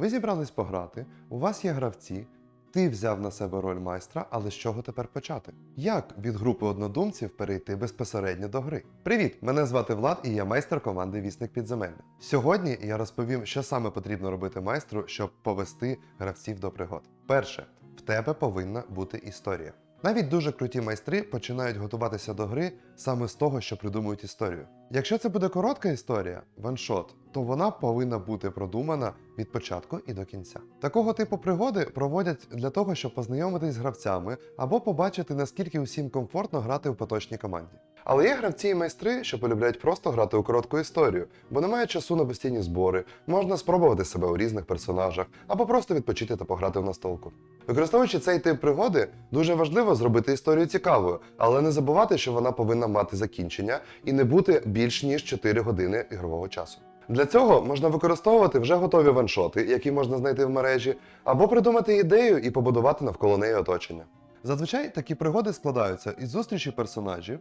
Ви зібрались пограти, у вас є гравці, ти взяв на себе роль майстра, але з чого тепер почати? Як від групи однодумців перейти безпосередньо до гри? Привіт! Мене звати Влад і я майстер команди Вісник Підземельне. Сьогодні я розповім, що саме потрібно робити майстру, щоб повести гравців до пригод. Перше, в тебе повинна бути історія. Навіть дуже круті майстри починають готуватися до гри саме з того, що придумують історію. Якщо це буде коротка історія, ваншот, то вона повинна бути продумана від початку і до кінця. Такого типу пригоди проводять для того, щоб познайомитись з гравцями або побачити, наскільки усім комфортно грати в поточній команді. Але є гравці і майстри, що полюбляють просто грати у коротку історію, бо немає часу на постійні збори, можна спробувати себе у різних персонажах або просто відпочити та пограти в настолку. Використовуючи цей тип пригоди, дуже важливо зробити історію цікавою, але не забувати, що вона повинна мати закінчення і не бути більш ніж 4 години ігрового часу. Для цього можна використовувати вже готові ваншоти, які можна знайти в мережі, або придумати ідею і побудувати навколо неї оточення. Зазвичай такі пригоди складаються із зустрічі персонажів,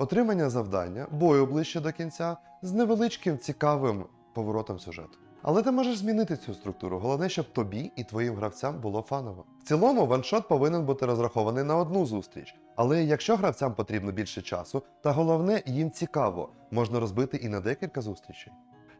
отримання завдання, бою ближче до кінця з невеличким цікавим поворотом сюжету. Але ти можеш змінити цю структуру. Головне, щоб тобі і твоїм гравцям було фаново. В цілому, ваншот повинен бути розрахований на одну зустріч. Але якщо гравцям потрібно більше часу, та головне, їм цікаво, можна розбити і на декілька зустрічей.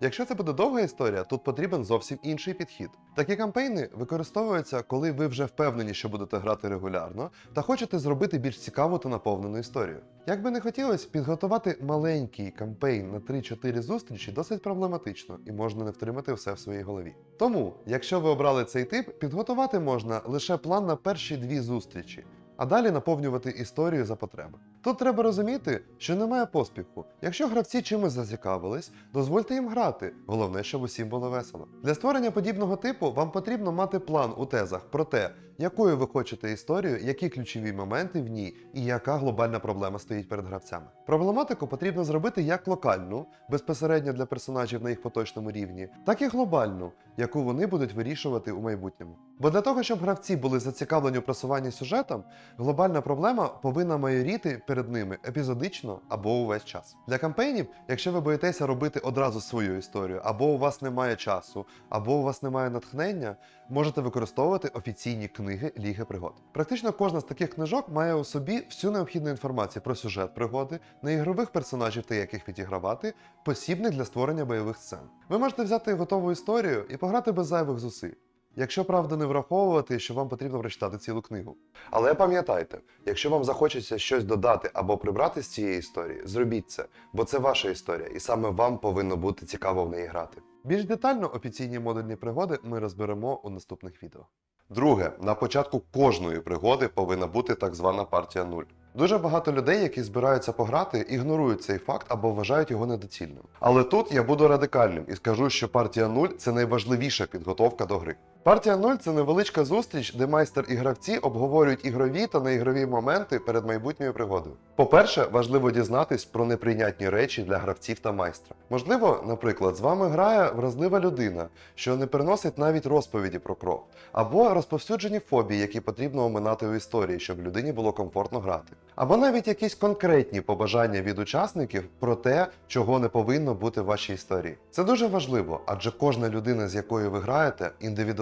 Якщо це буде довга історія, тут потрібен зовсім інший підхід. Такі кампейни використовуються, коли ви вже впевнені, що будете грати регулярно, та хочете зробити більш цікаву та наповнену історію. Як би не хотілося, підготувати маленький кампейн на 3-4 зустрічі досить проблематично і можна не втримати все в своїй голові. Тому, якщо ви обрали цей тип, підготувати можна лише план на перші дві зустрічі. А далі наповнювати історію за потреби. Тут треба розуміти, що немає поспіху. Якщо гравці чимось зацікавились, дозвольте їм грати. Головне, щоб усім було весело. Для створення подібного типу вам потрібно мати план у тезах про те, якою ви хочете історію, які ключові моменти в ній і яка глобальна проблема стоїть перед гравцями. Проблематику потрібно зробити як локальну, безпосередньо для персонажів на їх поточному рівні, так і глобальну, яку вони будуть вирішувати у майбутньому. Бо для того, щоб гравці були зацікавлені у просуванні сюжетом, глобальна проблема повинна майоріти перед ними епізодично або увесь час. Для кампейнів, якщо ви боїтеся робити одразу свою історію, або у вас немає часу, або у вас немає натхнення, можете використовувати офіційні книги Ліги пригод. Практично кожна з таких книжок має у собі всю необхідну інформацію про сюжет пригоди, неігрових персонажів та яких відігравати, посібник для створення бойових сцен. Ви можете взяти готову історію і пограти без зайвих зусиль. Якщо правда не враховувати, що вам потрібно прочитати цілу книгу. Але пам'ятайте, якщо вам захочеться щось додати або прибрати з цієї історії, зробіть це, бо це ваша історія, і саме вам повинно бути цікаво в неї грати. Більш детально офіційні модульні пригоди ми розберемо у наступних відео. Друге, на початку кожної пригоди повинна бути так звана партія 0. Дуже багато людей, які збираються пограти, ігнорують цей факт або вважають його недоцільним. Але тут я буду радикальним і скажу, що партія 0 це найважливіша підготовка до гри. Партія 0 це невеличка зустріч, де майстер і гравці обговорюють ігрові та неігрові моменти перед майбутньою пригодою. По-перше, важливо дізнатись про неприйнятні речі для гравців та майстра. Можливо, наприклад, з вами грає вразлива людина, що не переносить навіть розповіді про кров, або розповсюджені фобії, які потрібно оминати у історії, щоб людині було комфортно грати. Або навіть якісь конкретні побажання від учасників про те, чого не повинно бути в вашій історії. Це дуже важливо, адже кожна людина, з якою ви граєте,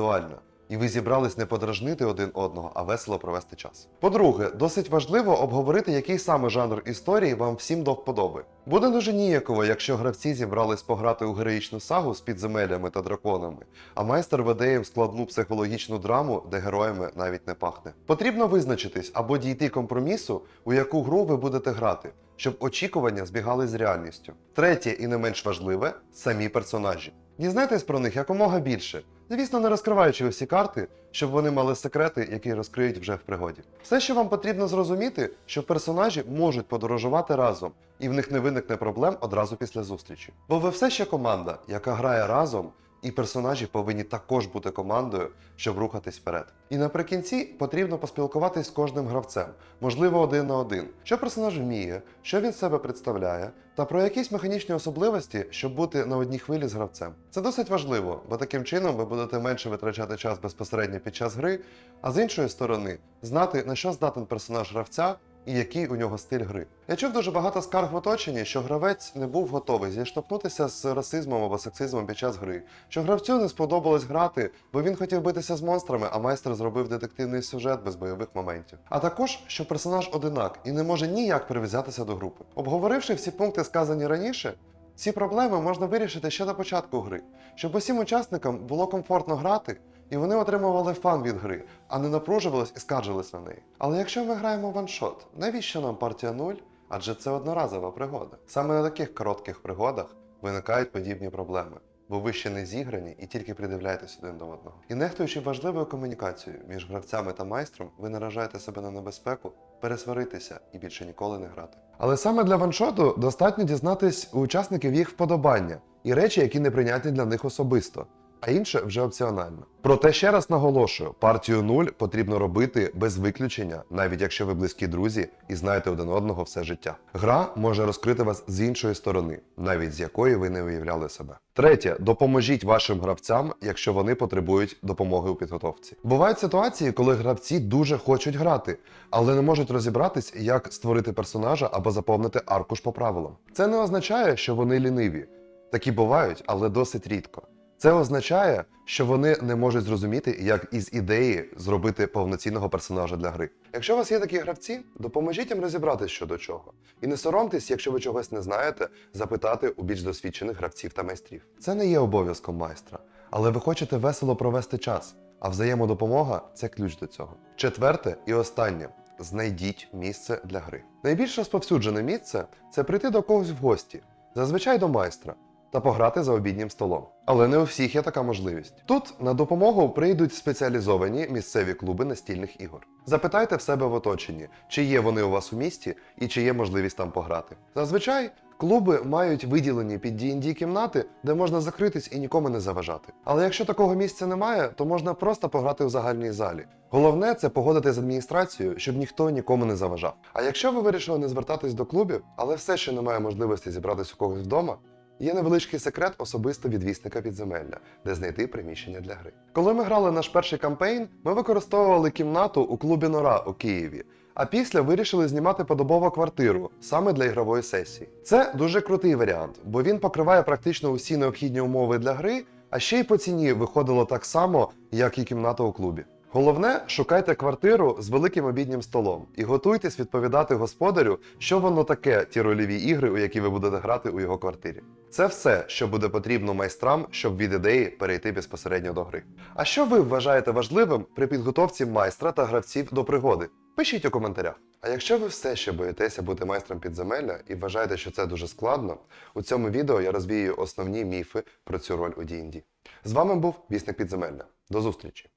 індивідуальна. І ви зібрались не подражнити один одного, а весело провести час. По-друге, досить важливо обговорити, який саме жанр історії вам всім до вподоби. Буде дуже ніяково, якщо гравці зібрались пограти у героїчну сагу з підземеллями та драконами, а майстер веде їм складну психологічну драму, де героями навіть не пахне. Потрібно визначитись або дійти компромісу, у яку гру ви будете грати, щоб очікування збігали з реальністю. Третє і не менш важливе самі персонажі. Дізнайтесь про них якомога більше. Звісно, не розкриваючи усі карти, щоб вони мали секрети, які розкриють вже в пригоді. Все, що вам потрібно зрозуміти, що персонажі можуть подорожувати разом, і в них не виникне проблем одразу після зустрічі. Бо ви все ще команда, яка грає разом, і персонажі повинні також бути командою, щоб рухатись вперед. І наприкінці потрібно поспілкуватись з кожним гравцем, можливо, один на один, що персонаж вміє, що він себе представляє, та про якісь механічні особливості, щоб бути на одній хвилі з гравцем. Це досить важливо, бо таким чином ви будете менше витрачати час безпосередньо під час гри, а з іншої сторони, знати на що здатен персонаж гравця і який у нього стиль гри. Я чув дуже багато скарг в оточенні, що гравець не був готовий зіштовхнутися з расизмом або сексизмом під час гри, що гравцю не сподобалось грати, бо він хотів битися з монстрами, а майстер зробив детективний сюжет без бойових моментів. А також, що персонаж одинак і не може ніяк прив'язатися до групи. Обговоривши всі пункти, сказані раніше, ці проблеми можна вирішити ще до початку гри, щоб усім учасникам було комфортно грати, і вони отримували фан від гри, а не напружувались і скаржились на неї. Але якщо ми граємо ваншот, навіщо нам партія 0? Адже це одноразова пригода. Саме на таких коротких пригодах виникають подібні проблеми. Бо ви ще не зіграні і тільки придивляєтесь один до одного. І нехтуючи важливою комунікацією між гравцями та майстром, ви наражаєте себе на небезпеку пересваритися і більше ніколи не грати. Але саме для ваншоту достатньо дізнатись у учасників їх вподобання і речі, які неприйнятні для них особисто, а інше вже опціонально. Проте ще раз наголошую: партію 0 потрібно робити без виключення, навіть якщо ви близькі друзі і знаєте один одного все життя. Гра може розкрити вас з іншої сторони, навіть з якої ви не уявляли себе. Третє, допоможіть вашим гравцям, якщо вони потребують допомоги у підготовці. Бувають ситуації, коли гравці дуже хочуть грати, але не можуть розібратись, як створити персонажа або заповнити аркуш по правилам. Це не означає, що вони ліниві. Такі бувають, але досить рідко. Це означає, що вони не можуть зрозуміти, як із ідеї зробити повноцінного персонажа для гри. Якщо у вас є такі гравці, допоможіть їм розібратись щодо чого. І не соромтесь, якщо ви чогось не знаєте, запитати у більш досвідчених гравців та майстрів. Це не є обов'язком майстра, але ви хочете весело провести час, а взаємодопомога це ключ до цього. Четверте і останнє. Знайдіть місце для гри. Найбільш розповсюджене місце це прийти до когось в гості, зазвичай до майстра, та пограти за обіднім столом. Але не у всіх є така можливість. Тут на допомогу прийдуть спеціалізовані місцеві клуби настільних ігор. Запитайте в себе в оточенні, чи є вони у вас у місті і чи є можливість там пограти. Зазвичай клуби мають виділені під D&D кімнати, де можна закритись і нікому не заважати. Але якщо такого місця немає, то можна просто пограти в загальній залі. Головне це погодити з адміністрацією, щоб ніхто нікому не заважав. А якщо ви вирішили не звертатись до клубів, але все ще немає можливості зібратись у когось вдома, Є невеличкий секрет особисто відвісника підземелля, де знайти приміщення для гри. Коли ми грали наш перший кампейн, ми використовували кімнату у клубі Нора у Києві. А після вирішили знімати подобову квартиру саме для ігрової сесії. Це дуже крутий варіант, бо він покриває практично усі необхідні умови для гри, а ще й по ціні виходило так само, як і кімната у клубі. Головне, шукайте квартиру з великим обіднім столом і готуйтесь відповідати господарю, що воно таке, ті рольові ігри, у які ви будете грати у його квартирі. Це все, що буде потрібно майстрам, щоб від ідеї перейти безпосередньо до гри. А що ви вважаєте важливим при підготовці майстра та гравців до пригоди? Пишіть у коментарях. А якщо ви все ще боїтеся бути майстром підземелля і вважаєте, що це дуже складно, у цьому відео я розвію основні міфи про цю роль у D&D. З вами був Вісник Підземелля. До зустрічі!